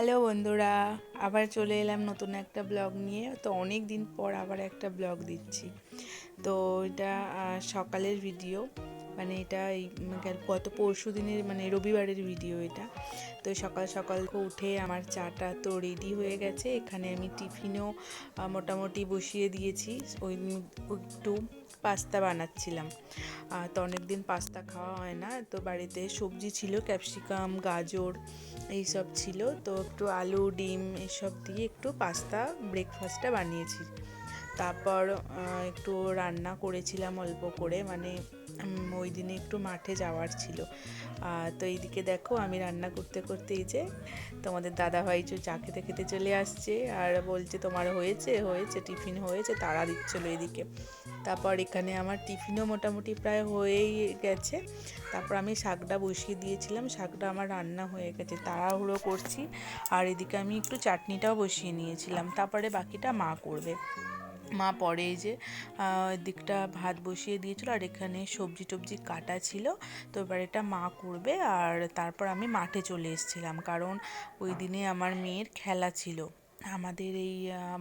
Hello বন্ধুরা, আবার চলে এলাম নতুন একটা ব্লগ নিয়ে। তো অনেক দিন পর আবার একটা ব্লগ দিচ্ছি। তো এটা সকালের ভিডিও। মানে এটা এই গত পরশু দিনের মানে রবিবারের ভিডিও এটা। তো সকাল সকাল উঠে আমার চাটা তো রেডি হয়ে গেছে। এখানে আমি টিফিনও মোটামুটি বসিয়ে দিয়েছি। ওই একটু পাস্তা বানাচ্ছিলাম। তো অনেক দিন পাস্তা খাওয়া হয় না। তো বাড়িতে সবজি ছিল, ক্যাপসিকাম, গাজর এইসব ছিল। তো একটু আলু, ডিম এসব দিয়ে একটু পাস্তা ব্রেকফাস্টটা বানিয়েছি। তারপর একটু রান্না করেছিলাম অল্প করে। মানে ওই দিনে একটু মাঠে যাওয়ার ছিল। তো এইদিকে দেখো আমি রান্না করতে করতে এই যে তোমাদের দাদা ভাই যে চা খেতে খেতে চলে আসছে আর বলছে, তোমার হয়েছে হয়েছে, টিফিন হয়েছে তাড়া দিচ্ছিল এদিকে। তারপর এখানে আমার টিফিনও মোটামুটি প্রায় হয়েই গেছে। তারপর আমি শাকটা বসিয়ে দিয়েছিলাম, শাকটা আমার রান্না হয়ে গেছে, তাড়াহুড়ো করছি। আর এদিকে আমি একটু চাটনিটাও বসিয়ে নিয়েছিলাম, তারপরে বাকিটা মা করবে। মা পরে এই যে দিকটা ভাত বসিয়ে দিয়েছিল আর এখানে সবজি টবজি কাটা ছিল। তো এবার এটা মা করবে আর তারপর আমি মাঠে চলে এসেছিলাম কারণ ওই দিনে আমার মেয়ের খেলা ছিল। আমাদের এই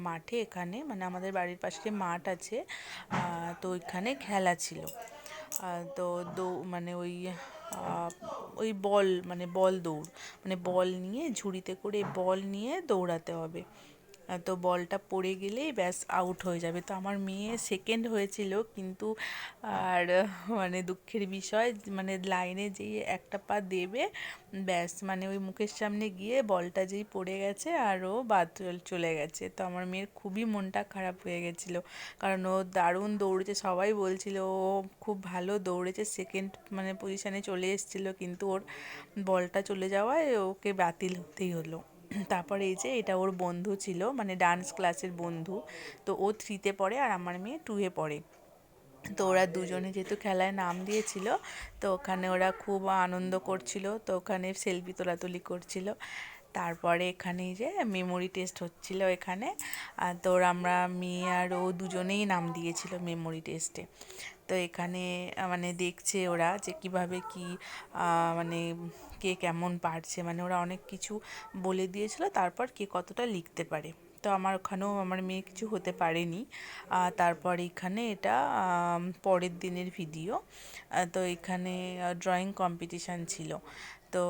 মাঠে এখানে মানে আমাদের বাড়ির পাশে মাঠ আছে তো ওইখানে খেলা ছিল। তো দৌ মানে ওই ওই বল মানে বল দৌড় মানে বল নিয়ে ঝুড়িতে করে বল নিয়ে দৌড়াতে হবে। তো বলটা পড়ে গেলেই ব্যাস আউট হয়ে যাবে। তো আমার মেয়ে সেকেন্ড হয়েছিল, কিন্তু আর মানে দুঃখের বিষয় মানে লাইনে যেই একটা পা দেবে, ব্যাস মানে ওই মুখের সামনে গিয়ে বলটা যেই পড়ে গেছে আর ও বাদ চল- গেছে। তো আমার মেয়ের খুবই মনটা খারাপ হয়ে গেছিল, কারণ ও দারুণ দৌড়েছে, সবাই বলছিল ও খুব ভালো দৌড়েছে সেকেন্ড মানে পজিশানে চলে এসেছিল, কিন্তু ওর বলটা চলে যাওয়ায় ওকে বাতিল হতেই হলো। তারপরে এই যে এটা ওর বন্ধু ছিল মানে ডান্স ক্লাসের বন্ধু। তো ও থ্রিতে পড়ে আর আমার মেয়ে টুয়ে পড়ে। তো ওরা দুজনে যেহেতু খেলায় নাম দিয়েছিল, তো ওখানে ওরা খুব আনন্দ করছিল, তো ওখানে সেলফি তোলাতুলি করছিল। তারপরে এখানে যে মেমোরি টেস্ট হচ্ছিল এখানে। আর তো আমরা, মেয়ে আর ও দুজনেই নাম দিয়েছিল মেমোরি টেস্টে তো এখানে মানে দেখছে ওরা যে কীভাবে কি মানে কে কেমন পারছে। মানে ওরা অনেক কিছু বলে দিয়েছিল, তারপর কে কতটা লিখতে পারে। তো আমার ওখানেও আমার মেয়ে কিছু হতে পারেনি। তারপর এখানে এটা পরের দিনের ভিডিও। তো এখানে ড্রয়িং কম্পিটিশান ছিল। তো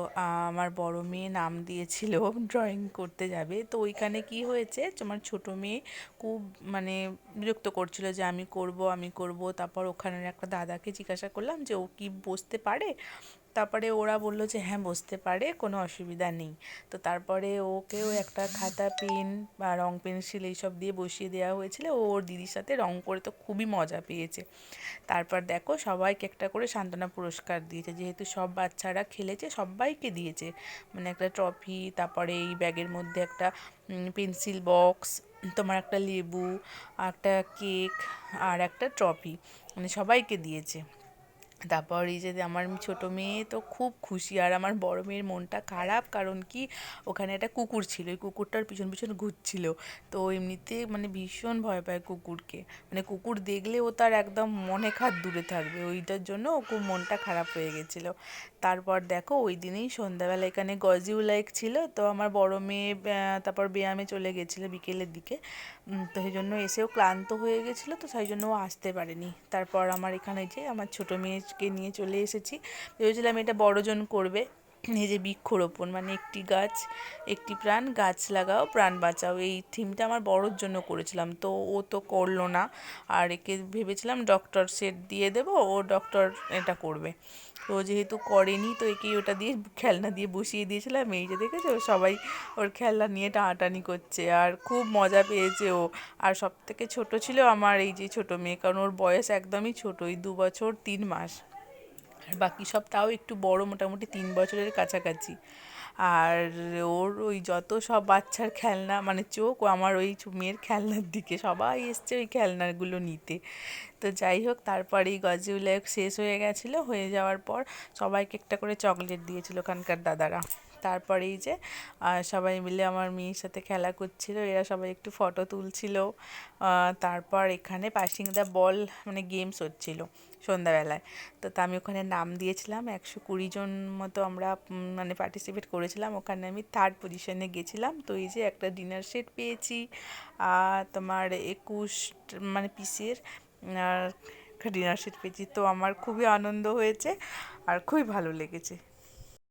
আমার বড় মেয়ে নাম দিয়েছিল ড্রয়িং করতে যাবে। তো ওইখানে কি হয়েছে, তোমার ছোট মেয়ে খুব মানে বিরক্ত করছিল যে আমি করব আমি করব। তারপর ওখানের একটা দাদাকে জিজ্ঞাসা করলাম যে ও কি বসতে পারে? তারপরে ওরা বলল যে হ্যাঁ বসতে পারে, কোনো অসুবিধা নেই। তো তারপরে ওকেও একটা খাতা, পেন বা রং পেন্সিল এইসব দিয়ে বসিয়ে দেওয়া হয়েছিল। ও ওর দিদির সাথে রং করে তো খুবই মজা পেয়েছে। তারপর দেখো, সবাইকে একটা করে সান্ত্বনা পুরস্কার দিয়েছে। যেহেতু সব বাচ্চারা খেলেছে, সবাইকে দিয়েছে। মানে একটা ট্রফি, তারপরে এই ব্যাগের মধ্যে একটা পেন্সিল বক্স, তোমার একটা লেবু একটা কেক, আর একটা ট্রফি। মানে সবাইকে দিয়েছে। তারপর এই যে আমার ছোটো মেয়ে তো খুব খুশি আর আমার বড় মেয়ের মনটা খারাপ কারণ কি ওখানে একটা কুকুর ছিল, ওই কুকুরটার পিছন পিছন ঘুরছিল। তো এমনিতে মানে ভীষণ ভয় পায় কুকুরকে। মানে কুকুর দেখলে ও তার একদম মনে খাত দূরে থাকবে। ওইটার জন্য ও খুব মনটা খারাপ হয়ে গেছিল। তারপর দেখো ওই দিনেই সন্ধ্যাবেলা এখানে গজিউ লাইক ছিল, তো আমার বড় মেয়ে তারপর ব্যায়ামে চলে গেছিল বিকেলের দিকে। তো সেই জন্য এসেও ক্লান্ত হয়ে গেছিল, তো সেই জন্য ও আসতে পারেনি। তারপর আমার এখানে যে আমার ছোটো মেয়েকে নিয়ে চলে এসেছি। ভেবেছিলাম এটা বড়জন করবে। এই যে বৃক্ষরোপণ মানে একটি গাছ, একটি প্রাণ, গাছ লাগাও, প্রাণ বাঁচাও, এই থিমটা আমার বড়োর জন্য করেছিলাম। তো ও তো করল না, আর একে ভেবেছিলাম ডক্টর সেট দিয়ে দেবো, ও ডক্টর এটা করবে। তো ও যেহেতু করেনি, তো একেই ওটা দিয়ে খেলনা দিয়ে বসিয়ে দিয়েছিলাম। এই যে দেখেছ, সবাই ওর খেলনা নিয়ে টানাটানি করছে, আর খুব মজা পেয়েছে ও। আর সব থেকে ছোটো ছিল আমার এই যে ছোটো মেয়ে, কারণ ওর বয়স একদমই ছোটো, ওই দু বছর তিন মাস। আর বাকি সব তাও একটু বড়, মোটামুটি তিন বছরের কাছাকাছি। আর ওর ওই যত সব বাচ্চার খেলনা মানে চোখ, আমার ওই মেয়ের খেলনার দিকে সবাই এসছে ওই খেলনাগুলো নিতে। তো যাই হোক তারপরে এই গজিউলাক শেষ হয়ে গেছিল, হয়ে যাওয়ার পর সবাইকে একটা করে চকলেট দিয়েছিল ওখানকার দাদারা। তারপরে এই যে সবাই মিলে আমার মেয়ের সাথে খেলা করছিল, এরা সবাই একটু ফটো তুলছিল। তারপর এখানে পাসিংদা বল মানে গেমস হচ্ছিল সন্ধ্যাবেলায়। তো আমি ওখানে নাম দিয়েছিলাম, একশো কুড়ি জন মতো আমরা মানে পার্টিসিপেট করেছিলাম। ওখানে আমি থার্ড পজিশনে গেছিলাম। তো এই যে একটা ডিনার সেট পেয়েছি। তোমার একুশ মানে পিসের আর ডিনার সেট পেয়েছি। তো আমার খুবই আনন্দ হয়েছে, আর খুবই ভালো লেগেছে।